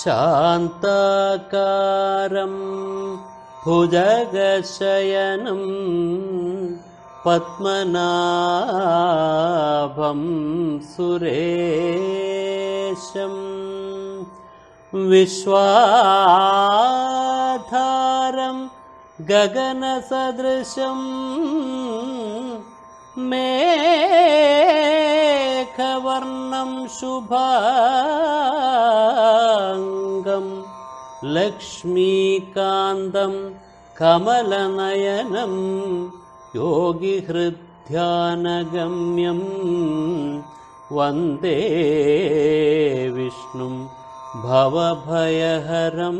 शान्ताकारं भुजगशयनं पद्मनाभं सुरेशम् विश्वाधारं गगनसदृशं मेघवर्णं शुभाङ्गं लक्ष्मीकान्तं कमलनयनं योगिहृद्ध्यानगम्यं वन्दे विष्णुं भवभयहरं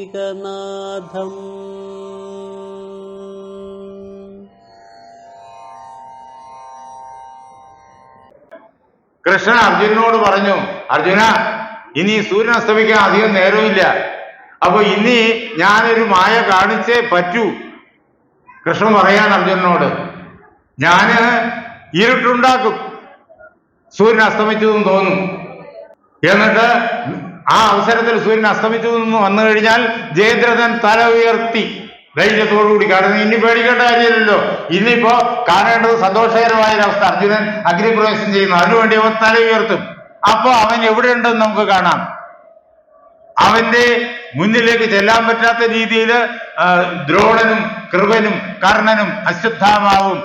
सर्वलोकैकनाथम् കൃഷ്ണൻ അർജുനോട് പറഞ്ഞു അർജുന ഇനി സൂര്യൻ അസ്തമിക്കാൻ അധികം നേരമില്ല അപ്പൊ ഇനി ഞാനൊരു മായ കാണിച്ചേ പറ്റൂ. കൃഷ്ണൻ പറയാൻ അർജുനനോട് ഞാൻ ഇരുട്ടുണ്ടാക്കും. സൂര്യൻ അസ്തമിച്ചു എന്ന് തോന്നും. എന്നിട്ട് ആ അവസരത്തിൽ സൂര്യൻ അസ്തമിച്ചു എന്ന് വന്നു കഴിഞ്ഞാൽ ജയദ്രഥൻ തല ഉയർത്തി. ധൈര്യത്തോടുകൂടി കാരണം ഇനി പേടിക്കേണ്ട കാര്യമില്ലല്ലോ. ഇന്നിപ്പോ കാണേണ്ടത് സന്തോഷകരമായ അവസ്ഥ. അർജുനൻ അഗ്നിപ്രവേശം ചെയ്യുന്നു. അതിനുവേണ്ടി അവൻ തല ഉയർത്തും. അപ്പൊ അവൻ എവിടെയുണ്ടെന്ന് നമുക്ക് കാണാം. അവന്റെ മുന്നിലേക്ക് ചെല്ലാൻ പറ്റാത്ത രീതിയിൽ ദ്രോണനും കൃപനും കർണനും അശ്വത്ഥാമാവും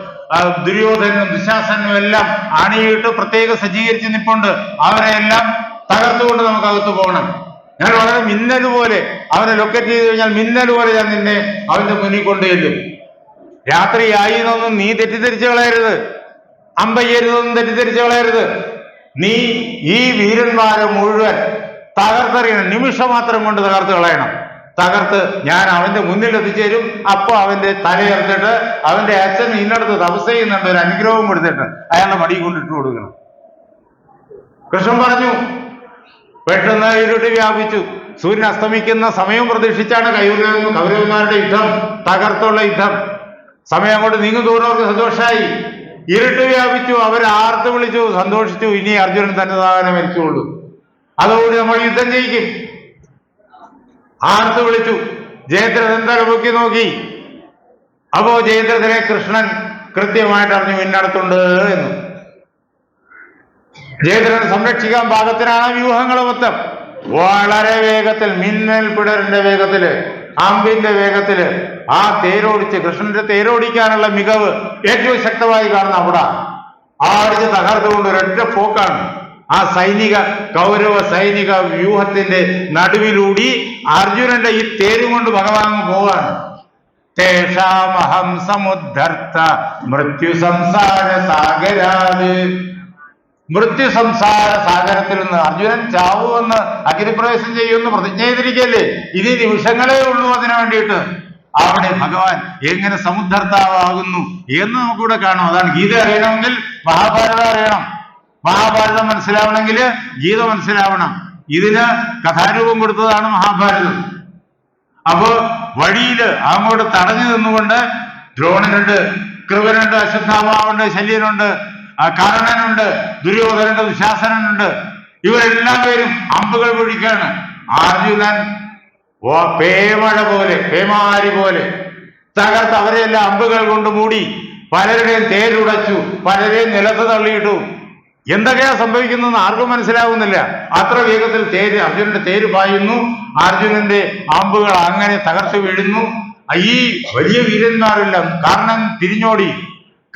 ദുര്യോധനും ദുശാസനും എല്ലാം അണിയിട്ട് പ്രത്യേകം സജ്ജീകരിച്ച് നിപ്പുണ്ട്. അവരെ എല്ലാം തകർത്തുകൊണ്ട് നമുക്ക് പോകണം. ഞാൻ വളരെ മിന്നൽ പോലെ അവനെ ലൊക്കേറ്റ് ചെയ്ത് കഴിഞ്ഞാൽ മിന്നൽ പോലെ ഞാൻ നിന്നെ അവന്റെ മുന്നിൽ കൊണ്ടുചെല്ലും. രാത്രിയായി എന്നൊന്നും നീ തെറ്റിദ്ധരിച്ചു കളയരുത്. അമ്പയ്യരുതൊന്നും തെറ്റിദ്ധരിച്ചു കളയരുത്. നീ ഈ വീരന്മാരെ മുഴുവൻ തകർത്തെറിയണം. നിമിഷം മാത്രം കൊണ്ട് തകർത്ത് കളയണം. തകർത്ത് ഞാൻ അവന്റെ മുന്നിൽ എത്തിച്ചേരും അപ്പോൾ അവന്റെ തലയെടുത്തിട്ട് അവന്റെ അച്ഛൻ ഇന്നടത്ത് തപസ് ചെയ്യുന്നുണ്ട്. ഒരു അനുഗ്രഹവും കൊടുത്തിട്ട് അയാളുടെ മടി കൊണ്ടിട്ട് കൊടുക്കണം. കൃഷ്ണൻ പറഞ്ഞു പെട്ടെന്ന് ഇരുട്ട് വ്യാപിച്ചു. സൂര്യൻ അസ്തമിക്കുന്ന സമയം പ്രതീക്ഷിച്ചാണ് കൗരവ കൗരവന്മാരുടെ യുദ്ധം തകർത്തുള്ള യുദ്ധം. സമയം അങ്ങോട്ട് നീങ്ങും തോറും സന്തോഷമായി ഇരുട്ട് വ്യാപിച്ചു. അവർ ആർത്ത് വിളിച്ചു. സന്തോഷിച്ചു. ഇനി അർജുനൻ തന്നെ താനെ മരിച്ചുകൊള്ളു. അതോടെ നമ്മൾ യുദ്ധം ജയിക്കും. ആർത്ത് വിളിച്ചു. ജയദ്രഥൻ തല പൊക്കി നോക്കി. അപ്പോ ജയദ്രഥനെ കൃഷ്ണൻ കൃത്യമായിട്ട് അറിഞ്ഞു. ഇന്നടത്തുണ്ട് എന്ന്. ജയദ്രഥനെ സംരക്ഷിക്കാൻ പാകത്തിനാണ് വ്യൂഹങ്ങൾ മൊത്തം. വളരെ വേഗത്തിൽ മിന്നൽ പിടറിന്റെ വേഗത്തിൽ അമ്പിന്റെ വേഗത്തിൽ ആ തേരോടിച്ച് കൃഷ്ണന്റെ തേരോടിക്കാനുള്ള മികവ് ഏറ്റവും ശക്തമായി കാണുന്ന അവിടെ. ആടിച്ച് തകർത്തുകൊണ്ട് ഒരൊറ്റ പോക്കാണ്. ആ സൈനിക കൗരവ സൈനിക വ്യൂഹത്തിന്റെ നടുവിലൂടി അർജുനന്റെ ഈ തേരും കൊണ്ട് ഭഗവാൻ പോവാണ്. തേഷാമഹം സമുദ്ധർത്ത മൃത്യു സംസാര സാഗരാത്. മൃത്യു സംസാര സാഗരത്തിൽ നിന്ന് അർജുനൻ ചാവുമെന്ന് അഗ്നിപ്രവേശം ചെയ്യുമെന്ന് പ്രതിജ്ഞ ചെയ്തിരിക്കല്ലേ ഇനി നിമിഷങ്ങളേ ഉള്ളൂ അതിനു വേണ്ടിയിട്ട്. അവിടെ ഭഗവാൻ എങ്ങനെ സമുദ്ധർത്താവാകുന്നു എന്ന് നമുക്കിവിടെ കാണാം. അതാണ് ഗീത അറിയണമെങ്കിൽ മഹാഭാരതം അറിയണം. മഹാഭാരതം മനസ്സിലാവണമെങ്കിൽ ഗീത മനസ്സിലാവണം. ഇതിന് കഥാരൂപം കൊടുത്തതാണ് മഹാഭാരതം. അപ്പോ വഴിയിൽ അങ്ങോട്ട് തടഞ്ഞു നിന്നുകൊണ്ട് ദ്രോണനുണ്ട് കൃപനുണ്ട് അശ്വത്ഥാമാവുണ്ട് ശല്യനുണ്ട് ആ കർണനുണ്ട് ദുര്യോധനന്റെ ദുശാസനുണ്ട് ഇവരെല്ലാം പേരും അമ്പുകൾ പൊഴിക്കാണ്. അർജുനൻ ഓ പേമഴ പോലെ പേമാരി പോലെ. തകർത്ത് അവരെല്ലാം അമ്പുകൾ കൊണ്ട് മൂടി പലരുടെയും തേരുടച്ചു പലരെയും നിലത്ത് തള്ളിയിട്ടു. എന്തൊക്കെയാ സംഭവിക്കുന്നതെന്ന് ആർക്കും മനസ്സിലാവുന്നില്ല. അത്ര വേഗത്തിൽ തേര് അർജുനന്റെ തേര് പായുന്നു. അർജുനന്റെ അമ്പുകൾ അങ്ങനെ തകർത്ത് വീഴുന്നു. ഈ വലിയ വീരന്മാരെല്ലാം കാരണം തിരിഞ്ഞോടി.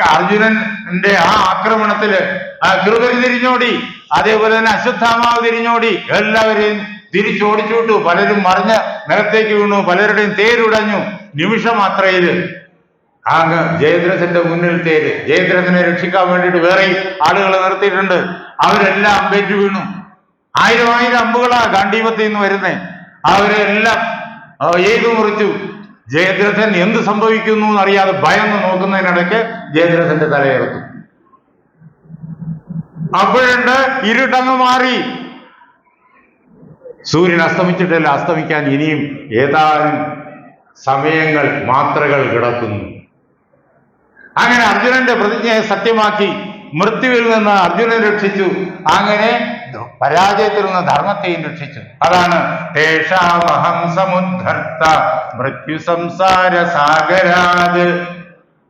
അർജുനന്റെ ആ ആക്രമണത്തിൽ ആ തിരിഞ്ഞോടി അതേപോലെ തന്നെ അശ്വത്ഥാമാവ് തിരിഞ്ഞോടി എല്ലാവരെയും തിരിച്ചോടിച്ചു വിട്ടു പലരും മറിഞ്ഞ നിലത്തേക്ക് വീണു പലരുടെയും തേരുടഞ്ഞു. നിമിഷമാത്രയിൽ അങ്ങ് ജയദ്രഥന്റെ മുന്നിൽ തേര്. ജയദ്രഥനെ രക്ഷിക്കാൻ വേണ്ടിയിട്ട് വേറെ ആളുകളെ നിർത്തിയിട്ടുണ്ട്. അവരെല്ലാം അമ്പേറ്റ് വീണു. ആയിരം ആയിരം അമ്പുകളാ ഗാന്ധീപത്തിൽ നിന്ന് വരുന്നേ. അവരെല്ലാം ആ, ഏതു മുറിച്ചു. ജയദ്രഥൻ എന്ത് സംഭവിക്കുന്നു എന്നറിയാതെ ഭയന്ന് നോക്കുന്നതിനിടയ്ക്ക് ജയദ്രഥന്റെ തലയിറക്കും അപ്പോഴുണ്ട് ഇരുട്ടങ്ങ് മാറി. സൂര്യൻ അസ്തമിച്ചിട്ടില്ല അസ്തമിക്കാൻ ഇനിയും ഏതാനും സമയങ്ങൾ മാത്രകൾ കിടക്കുന്നു. അങ്ങനെ അർജുനന്റെ പ്രതിജ്ഞയെ സത്യമാക്കി. മൃത്യുവിൽ നിന്ന് അർജുനൻ രക്ഷിച്ചു. അങ്ങനെ പരാജയത്തിൽ നിന്ന് ധർമ്മത്തെയും രക്ഷിച്ചു. അതാണ് തേഷാമഹം സമുദ്ധർത്ത മൃത്യു സംസാര സാഗരാത്.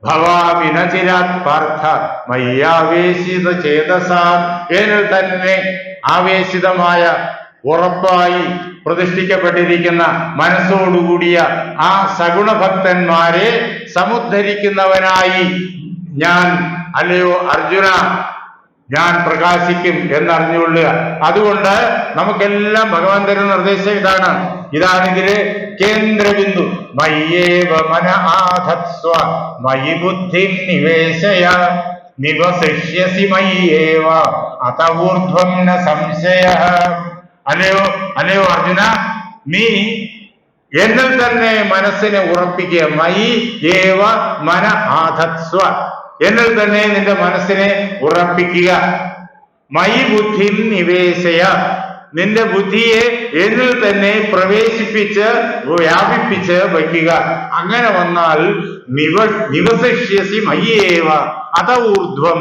ഭവാവിനചിരാത് പാർത്ഥ മയ്യാവേശിത ചേതസാ എന്നിൽ തന്നെ ആവേശിതമായ ഉറപ്പായി പ്രതിഷ്ഠിക്കപ്പെട്ടിരിക്കുന്ന മനസ്സോടുകൂടിയ ആ സഗുണഭക്തന്മാരെ സമുദ്ധരിക്കുന്നവനായി ഞാൻ അല്ലയോ അർജുന? ഞാൻ പ്രകാശിക്കും എന്നറിഞ്ഞുകൊള്ളുക. അതുകൊണ്ട് നമുക്കെല്ലാം ഭഗവാൻ തരുന്ന നിർദ്ദേശം ഇതാണ്. ഇതാണ് കേന്ദ്രബിന്ദു. മയ്യേവ മന ആധത്സ്വ. മയി ബുദ്ധി നിവേശയ. നിവസിഷ്യസി മയ്യേവ. അത ഊർധ്വം ന സംശയ. അല്ലയോ? അല്ലയോ അർജുന? നീ എന്നിൽ തന്നെ മനസ്സിനെ ഉറപ്പിക്കുക. മയി ഏവ മന ആധത്സ്വ. എന്നിൽ തന്നെ നിന്റെ മനസ്സിനെ ഉറപ്പിക്കുക. മൈ ബുദ്ധി നിവേശയ. നിന്റെ ബുദ്ധിയെ എന്നിൽ തന്നെ പ്രവേശിപ്പിച്ച് വ്യാപിപ്പിച്ച് വയ്ക്കുക. അങ്ങനെ വന്നാൽ നിവ നിവസിഷ്യസി മയ്യേവ അത ഊർധ്വം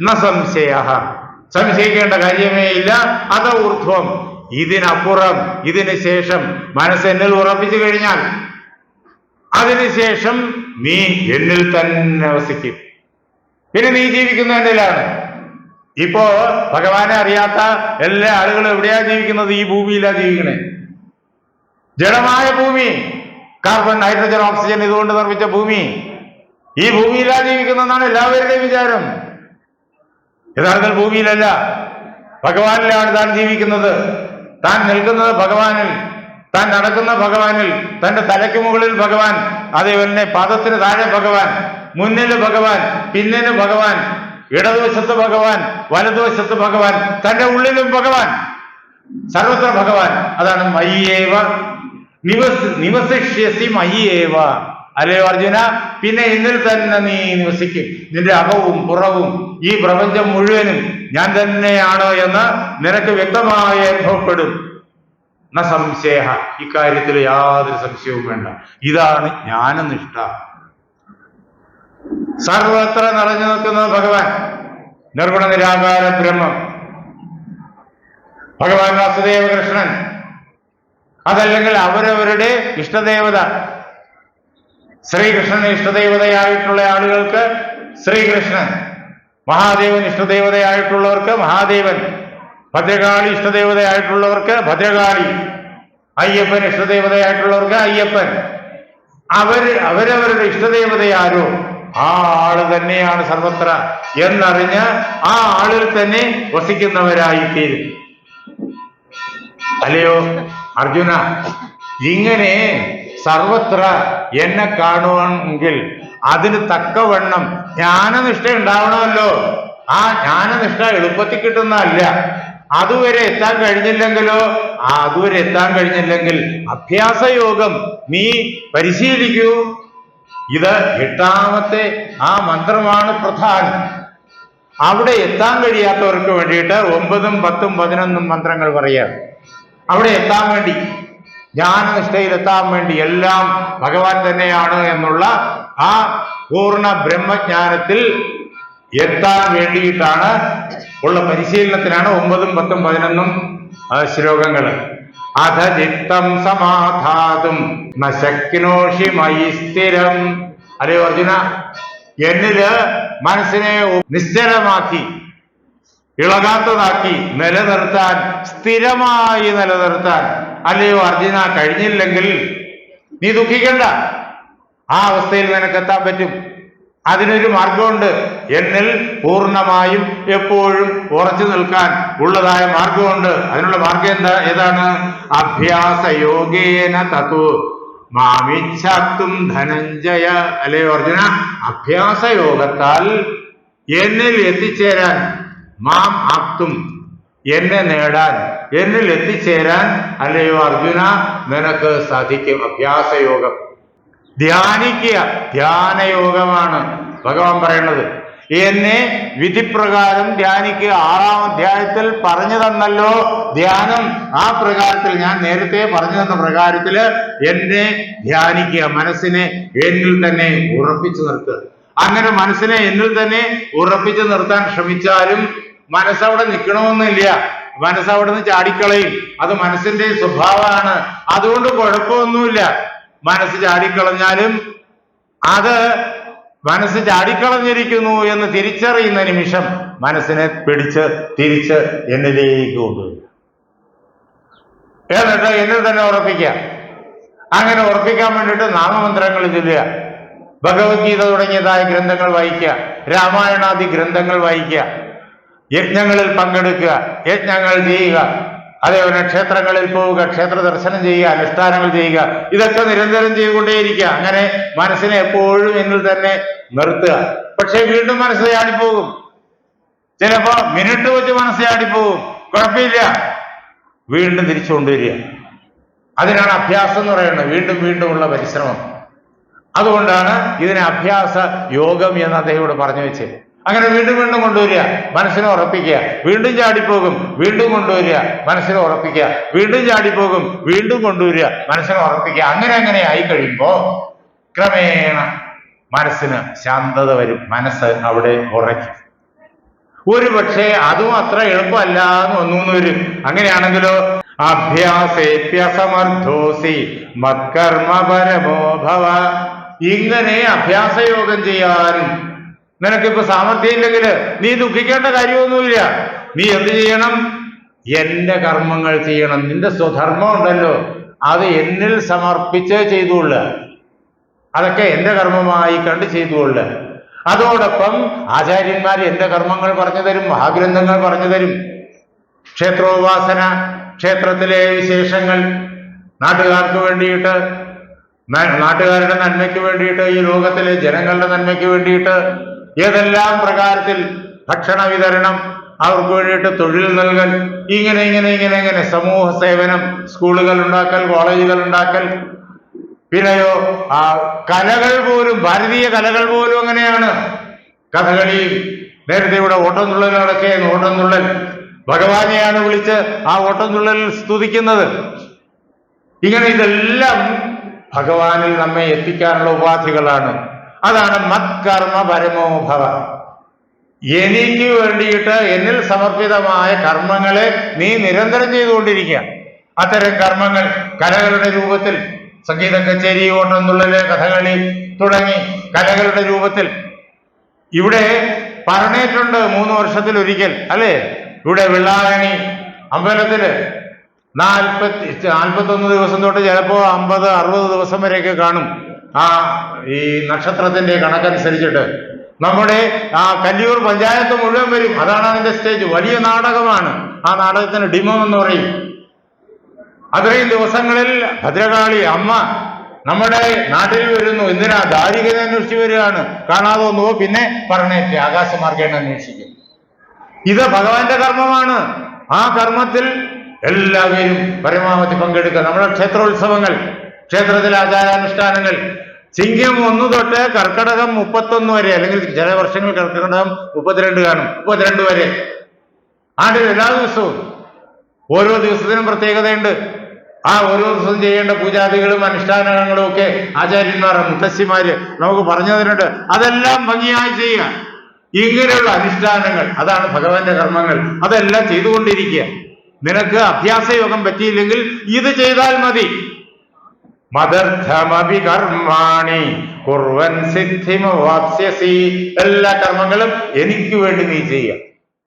ന സംശയ സംശയിക്കേണ്ട കാര്യമേ ഇല്ല. അത ഊർധ്വം ഇതിനപ്പുറം ഇതിന് ശേഷം മനസ്സെന്നിൽ ഉറപ്പിച്ചു കഴിഞ്ഞാൽ അതിനുശേഷം നീ എന്നിൽ തന്നെ വസിക്കും. പിന്നെ നീ ജീവിക്കുന്ന എന്നിലാണ് ഇപ്പോ ഭഗവാനെ അറിയാത്ത എല്ലാ ആളുകളും എവിടെയാ ജീവിക്കുന്നത്? ഈ ഭൂമിയിലാ ജീവിക്കണേ. ജഡമായ ഭൂമി കാർബൺ ഹൈഡ്രജൻ ഓക്സിജൻ ഇതുകൊണ്ട് നിർമ്മിച്ച ഭൂമി. ഈ ഭൂമിയിലാ ജീവിക്കുന്നതാണ് എല്ലാവരുടെയും വിചാരം. യഥാർത്ഥത്തിൽ ഭൂമിയിലല്ല. ഭഗവാനിലാണ് താൻ ജീവിക്കുന്നത്. താൻ നിൽക്കുന്നത് ഭഗവാനിൽ. താൻ നടക്കുന്ന ഭഗവാനിൽ തന്റെ തലയ്ക്ക് മുകളിൽ ഭഗവാൻ അതേപോലെ പാദത്തിന് താഴെ ഭഗവാൻ മുന്നിൽ ഭഗവാൻ പിന്നിന് ഭഗവാൻ ഇടതുവശത്ത് ഭഗവാൻ വലതുവശത്ത് ഭഗവാൻ തന്റെ ഉള്ളിലും ഭഗവാൻ സർവത്ര ഭഗവാൻ. അതാണ് മയ്യേവ. നിവസ് നിവസിഷ്യസി മയ്യേവ. അല്ലയോ അർജുന? പിന്നെ ഇന്നിൽ തന്നെ നീ നിവസിക്കും. നിന്റെ അകവും പുറവും ഈ പ്രപഞ്ചം മുഴുവനും ഞാൻ തന്നെയാണ് എന്ന് നിനക്ക് വ്യക്തമായി അനുഭവപ്പെടും. ന സംശയ ഇക്കാര്യത്തിൽ യാതൊരു സംശയവും വേണ്ട. ഇതാണ് ജ്ഞാനനിഷ്ഠ. സർവത്ര നിറഞ്ഞു നിൽക്കുന്നത് ഭഗവാൻ. നിർഗുണ നിരാകാര ബ്രഹ്മം. ഭഗവാൻ വാസുദേവ കൃഷ്ണൻ. അതല്ലെങ്കിൽ അവരവരുടെ ഇഷ്ടദേവത. ശ്രീകൃഷ്ണൻ ഇഷ്ടദേവതയായിട്ടുള്ള ആളുകൾക്ക് ശ്രീകൃഷ്ണൻ. മഹാദേവൻ ഇഷ്ടദേവതയായിട്ടുള്ളവർക്ക് മഹാദേവൻ. ഭദ്രകാളി ഇഷ്ടദേവതയായിട്ടുള്ളവർക്ക് ഭദ്രകാളി അയ്യപ്പൻ ഇഷ്ടദേവതയായിട്ടുള്ളവർക്ക് അയ്യപ്പൻ. അവർ അവരവരുടെ ഇഷ്ടദേവതയാരോ? ആ ആൾ തന്നെയാണ് സർവത്ര എന്നറിഞ്ഞ് ആ ആളിൽ തന്നെ വസിക്കുന്നവരായി തീരും അല്ലയോ അർജുന ഇങ്ങനെ സർവത്ര എന്നെ കാണുമെങ്കിൽ അതിന് തക്കവണ്ണം ജ്ഞാനനിഷ്ഠ ഉണ്ടാവണമല്ലോ. ആ ജ്ഞാനനിഷ്ഠ എളുപ്പത്തിൽ കിട്ടുന്നതല്ല. അതുവരെ എത്താൻ കഴിഞ്ഞില്ലെങ്കിലോ? ആ അതുവരെ എത്താൻ കഴിഞ്ഞില്ലെങ്കിൽ അഭ്യാസയോഗം നീ പരിശീലിക്കൂ. ഇത് എട്ടാമത്തെ ആ മന്ത്രമാണ് പ്രധാനം. അവിടെ എത്താൻ കഴിയാത്തവർക്ക് വേണ്ടിയിട്ട് ഒമ്പതും പത്തും പതിനൊന്നും മന്ത്രങ്ങൾ പറയാം. അവിടെ എത്താൻ വേണ്ടി ജ്ഞാനനിഷ്ഠയിൽ എത്താൻ വേണ്ടി എല്ലാം ഭഗവാൻ തന്നെയാണ് എന്നുള്ള ആ പൂർണ ബ്രഹ്മജ്ഞാനത്തിൽ എത്താൻ വേണ്ടിയിട്ടാണ് ഉള്ള പരിശീലനത്തിനാണ് ഒമ്പതും പത്തും പതിനൊന്നും ശ്ലോകങ്ങൾ അധ ചിത്തം സമാധാതും നശക്നോഷി മയി സ്ഥിരം. അല്ലയോ അർജുന? എന്നിൽ മനസ്സിനെ നിശ്ചലമാക്കി ഇളകാത്തതാക്കി നിലനിർത്താൻ സ്ഥിരമായി നിലനിർത്താൻ. അല്ലയോ അർജുന കഴിഞ്ഞില്ലെങ്കിൽ നീ ദുഃഖിക്കണ്ട. ആ അവസ്ഥയിൽ നിനക്ക് എത്താൻ പറ്റും. അതിനൊരു മാർഗമുണ്ട് എന്നിൽ പൂർണമായും എപ്പോഴും ഉറച്ചു നിൽക്കാൻ ഉള്ളതായ മാർഗമുണ്ട് അതിനുള്ള മാർഗം എന്താ? ഏതാണ്? അഭ്യാസ യോഗേന തത്വ മാമിച്ഛാത്തും ധനഞ്ജയ. അല്ലേ അർജുന? അഭ്യാസ യോഗത്താൽ എന്നിൽ എത്തിച്ചേരാൻ മാം ആപ്തും എന്നെ നേടാൻ എന്നിൽ എത്തിച്ചേരാൻ അല്ലയോ അർജുന? നിനക്ക് സാധിക്കും അഭ്യാസയോഗം. ധ്യാനിക്കുക. ധ്യാനയോഗമാണ് ഭഗവാൻ പറയുന്നത്. എന്നെ വിധിപ്രകാരം ധ്യാനിക്കുക. ആറാം അധ്യായത്തിൽ പറഞ്ഞു തന്നല്ലോ ധ്യാനം. ആ പ്രകാരത്തിൽ ഞാൻ നേരത്തെ പറഞ്ഞു തന്ന പ്രകാരത്തിൽ എന്നെ ധ്യാനിക്കുക. മനസ്സിനെ എന്നിൽ തന്നെ ഉറപ്പിച്ചു നിർത്തുക. അങ്ങനെ മനസ്സിനെ എന്നിൽ തന്നെ ഉറപ്പിച്ചു നിർത്താൻ ശ്രമിച്ചാലും മനസ്സവിടെ നിൽക്കണമെന്നില്ല. മനസ്സവിടെ നിന്ന് ചാടിക്കളയും. അത് മനസ്സിന്റെ സ്വഭാവമാണ്. അതുകൊണ്ട് കുഴപ്പമൊന്നുമില്ല. മനസ്സ് ചാടിക്കളഞ്ഞാലും അത് മനസ്സ് ചാടിക്കളഞ്ഞിരിക്കുന്നു എന്ന് തിരിച്ചറിയുന്ന നിമിഷം മനസ്സിനെ പിടിച്ച് തിരിച്ച് എന്നിലേക്ക് കൊണ്ടുവരിക എന്നിട്ട് എന്നിൽ തന്നെ ഉറപ്പിക്കുക. അങ്ങനെ ഉറപ്പിക്കാൻ വേണ്ടിയിട്ട് നാമമന്ത്രങ്ങൾ ചൊല്ലുക. ഭഗവത്ഗീത തുടങ്ങിയതായ ഗ്രന്ഥങ്ങൾ വായിക്കുക. രാമായണാദി ഗ്രന്ഥങ്ങൾ വായിക്കുക. യജ്ഞങ്ങളിൽ പങ്കെടുക്കുക. യജ്ഞങ്ങൾ ചെയ്യുക. അതേപോലെ ക്ഷേത്രങ്ങളിൽ പോവുക ക്ഷേത്ര ദർശനം ചെയ്യുക അനുഷ്ഠാനങ്ങൾ ചെയ്യുക. ഇതൊക്കെ നിരന്തരം ചെയ്തുകൊണ്ടേയിരിക്കുക. അങ്ങനെ മനസ്സിനെ എപ്പോഴും എന്നിൽ തന്നെ നിർത്തുക. പക്ഷെ വീണ്ടും മനസ്സ് ചാടിപ്പോകും. ചിലപ്പോ മിനിറ്റ് വെച്ച് മനസ്സ് ചാടിപ്പോകും. കുഴപ്പമില്ല. വീണ്ടും തിരിച്ചു കൊണ്ടുവരിക അതിനാണ് അഭ്യാസം എന്ന് പറയുന്നത്. വീണ്ടും വീണ്ടുമുള്ള പരിശ്രമം. അതുകൊണ്ടാണ് ഇതിനെ അഭ്യാസ യോഗം എന്ന് അദ്ദേഹം ഇവിടെ പറഞ്ഞു വെച്ചത്. അങ്ങനെ വീണ്ടും വീണ്ടും കൊണ്ടുവരിക. മനസ്സിനെ ഉറപ്പിക്കുക. വീണ്ടും ചാടിപ്പോകും. വീണ്ടും കൊണ്ടുവരിക. മനസ്സിനെ ഉറപ്പിക്കുക. വീണ്ടും ചാടിപ്പോകും. വീണ്ടും കൊണ്ടുവരിക. മനസ്സിനെ ഉറപ്പിക്കുക. അങ്ങനെ അങ്ങനെ ആയി കഴിയുമ്പോൾ ക്രമേണ മനസ്സിന് ശാന്തത വരും. മനസ്സ് അവിടെ ഉറയ്ക്കും. ഒരു പക്ഷേ അതും അത്ര എളുപ്പമല്ല എന്ന് ഒന്നു വരും അങ്ങനെയാണെങ്കിലോ അഭ്യാസേപ്യസമർത്ഥോസി മത്കർമ്മ പരമോ ഭവ ഇങ്ങനെ അഭ്യാസയോഗം ചെയ്യാനും നിനക്കിപ്പോ സാമർഥ്യം ഇല്ലെങ്കിൽ നീ ദുഃഖിക്കേണ്ട കാര്യമൊന്നുമില്ല. നീ എന്ത് ചെയ്യണം? എന്റെ കർമ്മങ്ങൾ ചെയ്യണം. നിന്റെ സ്വധർമ്മം ഉണ്ടല്ലോ. അത് എന്നിൽ സമർപ്പിച്ച് ചെയ്തുകൊള്ളുക അതൊക്കെ എന്റെ കർമ്മമായി കണ്ട് ചെയ്തുകൊള്ളുക അതോടൊപ്പം ആചാര്യന്മാർ എന്റെ കർമ്മങ്ങൾ പറഞ്ഞു തരും മഹാഗ്രന്ഥങ്ങൾ പറഞ്ഞു തരും. ക്ഷേത്രോപാസന ക്ഷേത്രത്തിലെ വിശേഷങ്ങൾ നാട്ടുകാർക്ക് വേണ്ടിയിട്ട് നാട്ടുകാരുടെ നന്മയ്ക്ക് വേണ്ടിയിട്ട് ഈ ലോകത്തിലെ ജനങ്ങളുടെ നന്മയ്ക്ക് വേണ്ടിയിട്ട് ഏതെല്ലാം പ്രകാരത്തിൽ ഭക്ഷണ വിതരണം അവർക്ക് വേണ്ടിയിട്ട് തൊഴിൽ നൽകൽ ഇങ്ങനെ ഇങ്ങനെ ഇങ്ങനെ ഇങ്ങനെ സമൂഹ സേവനം സ്കൂളുകൾ ഉണ്ടാക്കൽ കോളേജുകൾ ഉണ്ടാക്കൽ. പിന്നെയോ ആ കലകൾ പോലും ഭാരതീയ കലകൾ പോലും അങ്ങനെയാണ്. കഥകളിയും നേരത്തെ ഇവിടെ ഓട്ടംതുള്ളൽ നടക്കുകയെന്ന് ഓട്ടംതുള്ളൽ. ഭഗവാനെയാണ് വിളിച്ച് ആ ഓട്ടംതുള്ളലിൽ സ്തുതിക്കുന്നത്. ഇങ്ങനെ ഇതെല്ലാം ഭഗവാനിൽ നമ്മെ എത്തിക്കാനുള്ള ഉപാധികളാണ്. അതാണ് മത്കർമ്മ പരമോഭവ എനിക്ക് വേണ്ടിയിട്ട് എന്നിൽ സമർപ്പിതമായ കർമ്മങ്ങളെ നീ നിരന്തരം ചെയ്തുകൊണ്ടിരിക്കുക. അത്തരം കർമ്മങ്ങൾ കലകളുടെ രൂപത്തിൽ സംഗീത കച്ചേരി ഓട്ടംതുള്ളൽ കഥകളി തുടങ്ങി കലകളുടെ രൂപത്തിൽ. ഇവിടെ പറഞ്ഞിട്ടുണ്ട് മൂന്ന് വർഷത്തിൽ ഒരിക്കൽ അല്ലേ? ഇവിടെ വെള്ളായണി അമ്പലത്തിൽ നാൽപ്പത്തി നാൽപ്പത്തൊന്ന് ദിവസം തൊട്ട് ചിലപ്പോ അമ്പത് അറുപത് ദിവസം വരെയൊക്കെ കാണും. ആ ഈ നക്ഷത്രത്തിന്റെ കണക്കനുസരിച്ചിട്ട് നമ്മുടെ ആ കല്ലിയൂർ പഞ്ചായത്ത് മുഴുവൻ വരും. അതാണ് അതിന്റെ സ്റ്റേജ് വലിയ നാടകമാണ്. ആ നാടകത്തിന് ഡിമോ എന്ന് പറയും. അത്രയും ദിവസങ്ങളിൽ ഭദ്രകാളി അമ്മ നമ്മുടെ നാട്ടിൽ വരുന്നു. എന്തിനാ? ദാരികത അന്വേഷിച്ച് വരികയാണ്. കാണാതെ ഒന്നുവോ പിന്നെ പറഞ്ഞേറ്റ് ആകാശമാർഗേണ അന്വേഷിക്കും. ഇത് ഭഗവാന്റെ കർമ്മമാണ്. ആ കർമ്മത്തിൽ എല്ലാവരും പരമാവധി പങ്കെടുക്കുക. നമ്മുടെ ക്ഷേത്രോത്സവങ്ങൾ ക്ഷേത്രത്തിലെ ആചാരാനുഷ്ഠാനങ്ങൾ ചിങ്ങം ഒന്ന് തൊട്ട് കർക്കടകം മുപ്പത്തൊന്ന് വരെ അല്ലെങ്കിൽ ചില വർഷങ്ങൾ കർക്കടകം മുപ്പത്തിരണ്ട് കാണും. മുപ്പത്തിരണ്ട് വരെ. ആണ്ടിൽ എല്ലാ ദിവസവും ഓരോ ദിവസത്തിനും പ്രത്യേകതയുണ്ട്. ആ ഓരോ ദിവസവും ചെയ്യേണ്ട പൂജാദികളും അനുഷ്ഠാനങ്ങളും ഒക്കെ ആചാര്യന്മാർ മുത്തശ്ശിമാര് നമുക്ക് പറഞ്ഞു തന്നിട്ടുണ്ട്. അതെല്ലാം ഭംഗിയായി ചെയ്യുക. ഇങ്ങനെയുള്ള അനുഷ്ഠാനങ്ങൾ അതാണ് ഭഗവാന്റെ കർമ്മങ്ങൾ. അതെല്ലാം ചെയ്തുകൊണ്ടിരിക്കുക. നിനക്ക് അഭ്യാസ യോഗം പറ്റിയില്ലെങ്കിൽ ഇത് ചെയ്താൽ മതി. മദർത്ഥമപി കർമാണി കുർവൻ സിദ്ധിമവാപ്സ്യസി എല്ലാ കർമ്മങ്ങളും എനിക്ക് വേണ്ടി നീ ചെയ്യുക